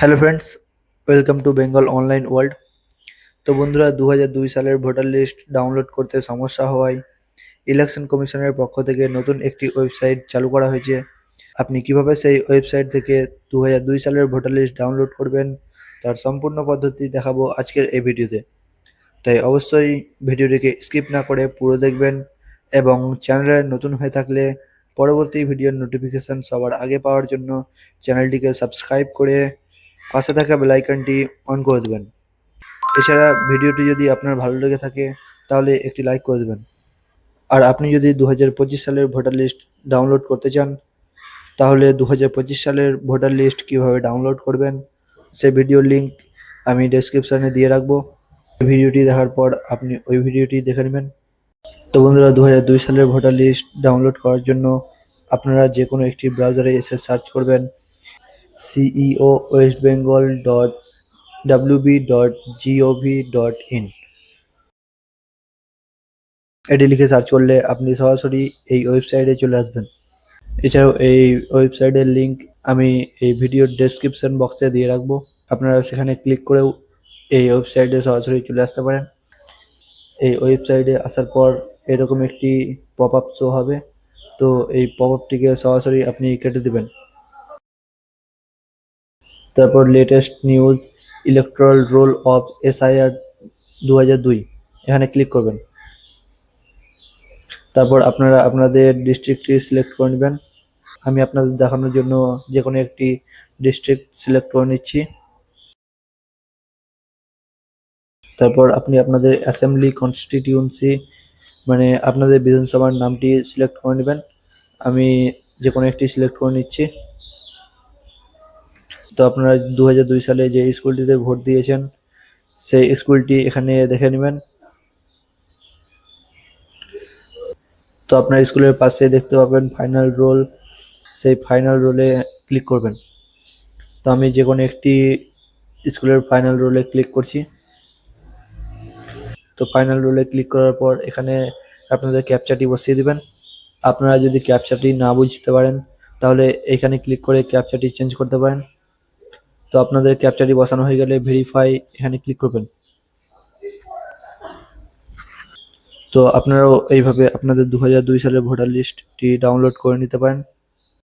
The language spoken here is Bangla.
Hello friends welcome to Bengal online world তো বন্ধুরা দু দুই সালের ভোটার লিস্ট ডাউনলোড করতে সমস্যা হওয়ায় ইলেকশন কমিশনের পক্ষ থেকে নতুন একটি ওয়েবসাইট চালু করা হয়েছে। আপনি কীভাবে সেই ওয়েবসাইট থেকে দু দুই সালের ভোটার লিস্ট ডাউনলোড করবেন, তার সম্পূর্ণ পদ্ধতি দেখাবো আজকের এই ভিডিওতে। তাই অবশ্যই ভিডিওটিকে স্কিপ না করে পুরো দেখবেন এবং চ্যানেলে নতুন হয়ে থাকলে পরবর্তী ভিডিওর নোটিফিকেশন সবার আগে পাওয়ার জন্য চ্যানেলটিকে সাবস্ক্রাইব করে পাশে থাকা বেল আইকনটি অন করে দেবেন। এছাড়া ভিডিওটি যদি আপনার ভালো লেগে থাকে, তাহলে একটি লাইক করে দেবেন। আর আপনি যদি দু হাজার পঁচিশ সালের ভোটার লিস্ট ডাউনলোড করতে চান, তাহলে দু হাজার পঁচিশ সালের ভোটার লিস্ট কীভাবে ডাউনলোড করবেন, সে ভিডিও লিংক আমি ডেসক্রিপশানে দিয়ে রাখব। ভিডিওটি দেখার পর আপনি ওই ভিডিওটি দেখে নেবেন। তো বন্ধুরা দু হাজার দুই সালের ভোটার লিস্ট ডাউনলোড করার জন্য আপনারা যে কোনো একটি ব্রাউজারে এসে সার্চ করবেন। CEO west Bengal dot WB dot GOV dot in এটি লিখে সার্চ করলে আপনি সরাসরি এই ওয়েবসাইটে চলে আসবেন। এছাড়াও এই ওয়েবসাইটের লিঙ্ক আমি এই ভিডিওর ডেসক্রিপশন বক্সে দিয়ে রাখব। আপনারা সেখানে ক্লিক করেও এই ওয়েবসাইটে সরাসরি চলে আসতে পারেন। এই ওয়েবসাইটে আসার পর এরকম একটি পপ আপ শো হবে। তো এই পপ আপটিকে সরাসরি আপনি কেটে দেবেন। তারপর latest news electoral roll of SIR দু হাজার দুই, এখানে ক্লিক করবেন। তারপর আপনারা, আপনাদের ডিস্ট্রিক্টটি সিলেক্ট করে নেবেন। আমি আপনাদের দেখানোর জন্য যে কোনো একটি ডিস্ট্রিক্ট সিলেক্ট করে নিচ্ছি। তারপর আপনি আপনাদের অ্যাসেম্বলি কনস্টিটিউন্সি মানে আপনাদের বিধানসভার নামটি সিলেক্ট করে নেবেন। আমি যে কোনো একটি সিলেক্ট করে নিচ্ছি। তো আপনারা দু সালে যে স্কুলটিতে ভোট দিয়েছেন, সেই স্কুলটি এখানে দেখে নেবেন। তো আপনার স্কুলের পাশে দেখতে পাবেন ফাইনাল রোল সেই ফাইনাল রোলে ক্লিক করবেন। তো আমি যে কোনো একটি স্কুলের ফাইনাল রোলে ক্লিক করছি। তো ফাইনাল রোলে ক্লিক করার পর এখানে আপনাদের ক্যাপচাটি বসিয়ে দিবেন। আপনারা যদি ক্যাপচাটি না বুঝতে পারেন, তাহলে এখানে ক্লিক করে ক্যাপচাটি চেঞ্জ করতে পারেন। তো আপনাদের ক্যাপচারি বসানো হয়ে গেলে ভেরিফাই এখানে ক্লিক করবেন। তো আপনারাও এইভাবে আপনাদের দু সালের ভোটার লিস্টটি ডাউনলোড করে নিতে পারেন।